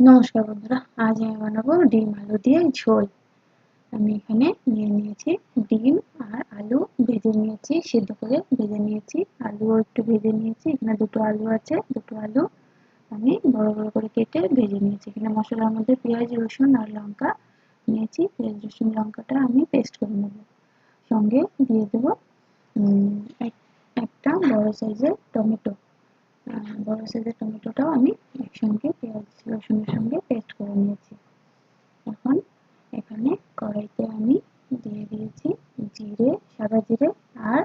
নমস্কার বন্ধুরা, আজ আমি বানাবো ডিম আলু দিয়ে ঝোল। আমি এখানে নিয়ে নিয়েছি ডিম আর আলু ভেজে নিয়েছি, সিদ্ধ করে ভেজে নিয়েছি। আলুও একটু ভেজে নিয়েছি, এখানে দুটো আলু আছে, দুটো আলু আমি বড় বড় করে কেটে ভেজে নিয়েছি। এখানে মশলার মধ্যে পেঁয়াজ, রসুন আর লঙ্কা নিয়েছি। পেঁয়াজ, রসুন, লঙ্কাটা আমি পেস্ট করে নেব। সঙ্গে দিয়ে দেবো একটা বড় সাইজের টমেটো। বড় সাইজের টমেটোটাও আমি একসঙ্গে পেঁয়াজ, রসুনের সঙ্গে পেস্ট করে নিয়েছি। এখন এখানে কড়াইতে আমি দিয়ে দিয়েছি জিরে, সাদা জিরে আর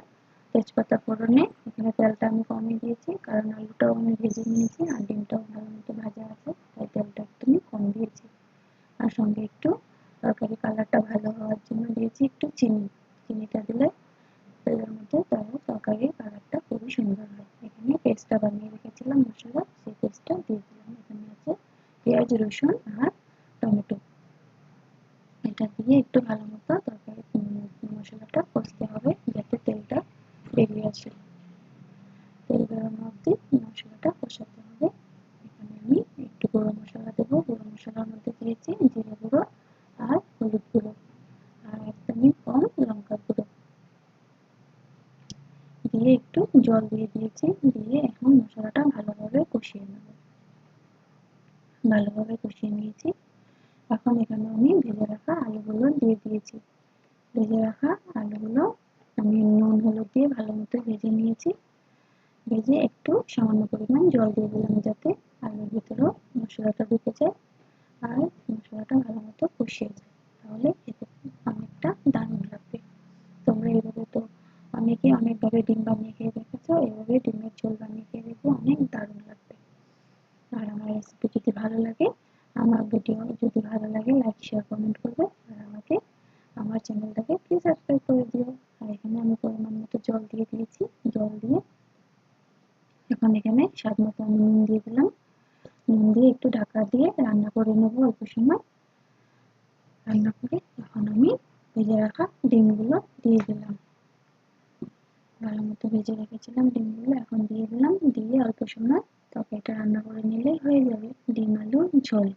তেজপাতা ফোড়নে। এখানে তেলটা আমি কমিয়ে দিয়েছি কারণ আলুটাও আমি ভেজে নিয়েছি আর ডিমটাও ভালো মতো ভাজা আছে, তাই তেলটা একটুখানি কম দিয়েছি। আর সঙ্গে একটু তরকারি কালারটা ভালো হওয়ার জন্য দিয়েছি একটু চিনি। চিনিটা দিলে তেলের মধ্যে তরকারির কালারটা খুবই সুন্দর হয়। পেস্টটা বানিয়ে রেখেছিলাম মশলা, সেই পেস্টটা দিয়ে দিলাম। এখানে আছে পেঁয়াজ, রসুন আর টমেটো। এটা দিয়ে একটু ভালো মতো তরকারি মশলাটা কষতে হবে যাতে তেলটা বেরিয়ে আসে। তেল বেরোনো অবধি মশলাটা কষাতে হবে। এখানে আমি একটু গুঁড়ো মশলা দেবো। গুঁড়ো মশলার মধ্যে দিয়েছি জিরে গুঁড়ো আর হলুদ গুঁড়ো। আর একদমই কম লঙ্কা গুঁড়ো। দিয়ে একটু জল দিয়ে দিয়েছি, দিয়ে এখন মশলাটা ভালোভাবে কষিয়ে নেব। ভালোভাবে কষিয়ে নিয়েছি। এখন এখানে আমি ভেজে রাখা আলুগুলো দিয়ে দিয়েছি। ভেজে রাখা আলুগুলো আমি নুন, হলুদ দিয়ে ভালো মতো ভেজে নিয়েছি। ভেজে একটু সামান্য পরিমাণ জল দিয়ে দিলাম যাতে আলুর ভিতরেও মশলাটা ঢুকে যায় আর মশলাটা ভালো মতো কষিয়ে যায় তাহলে খেতে অনেকটা দারুণ লাগবে তোমরা এইভাবে তো অনেকে অনেকভাবে ডিম বানিয়ে খেয়ে দেখেছ এভাবে ডিমের ঝোল বানিয়ে খেয়ে দেখবে অনেক দারুণ লাগবে। আর আমার রেসিপি যদি ভালো লাগে, আমার ভিডিও যদি ভালো লাগে লাইক শেয়ার কমেন্ট করবে। আর আমাকে, আমার চ্যানেলটাকে প্লিজ সাবস্ক্রাইব করে দিও। আর এখানে আমি পরিমাণ মতো জল দিয়ে দিয়েছি। জল দিয়ে এখন এখানে স্বাদ মতো নুন দিয়ে দিলাম। নুন দিয়ে একটু ঢাকা দিয়ে রান্না করে নেব অল্প সময়। রান্না করে এখন আমি ভেজে রাখা ডিমগুলো দিয়ে দিলাম। ভালো মতো ভেজে রেখেছিলাম ডিমগুলো এখন দিয়ে দিলাম, দিয়ে অল্প সময় তরকারিটা রান্না করে নিলেই হয়ে যাবে। ডিম, আলু, ঝোল।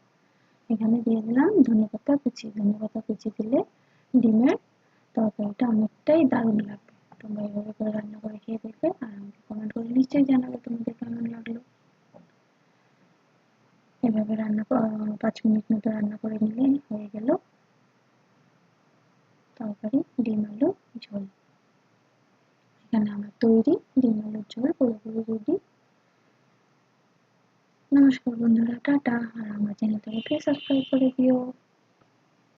এখানে দিয়ে দিলাম ধনে পাতা কুচি। ধনে পাতা কুচি দিলে ডিমের তরকারিটা অনেকটাই দারুণ লাগবে। তোমরা এভাবে করে রান্না করে খেয়ে দেখবে আর আমাকে কমেন্ট করে নিশ্চয়ই জানাবে তোমাদের কেমন লাগল। এভাবে রান্না পাঁচ মিনিট মতো রান্না করে নিলে হয়ে গেল। তরকারি, ডিম, আলু, ঝোল। এখানে আমার তৈরি ডিম আলুর ঝোল পুরোপুরি রেডি। নমস্কার বন্ধুরা, টাটা। আর আমার চ্যানেলটাকে সাবস্ক্রাইব করে দিও।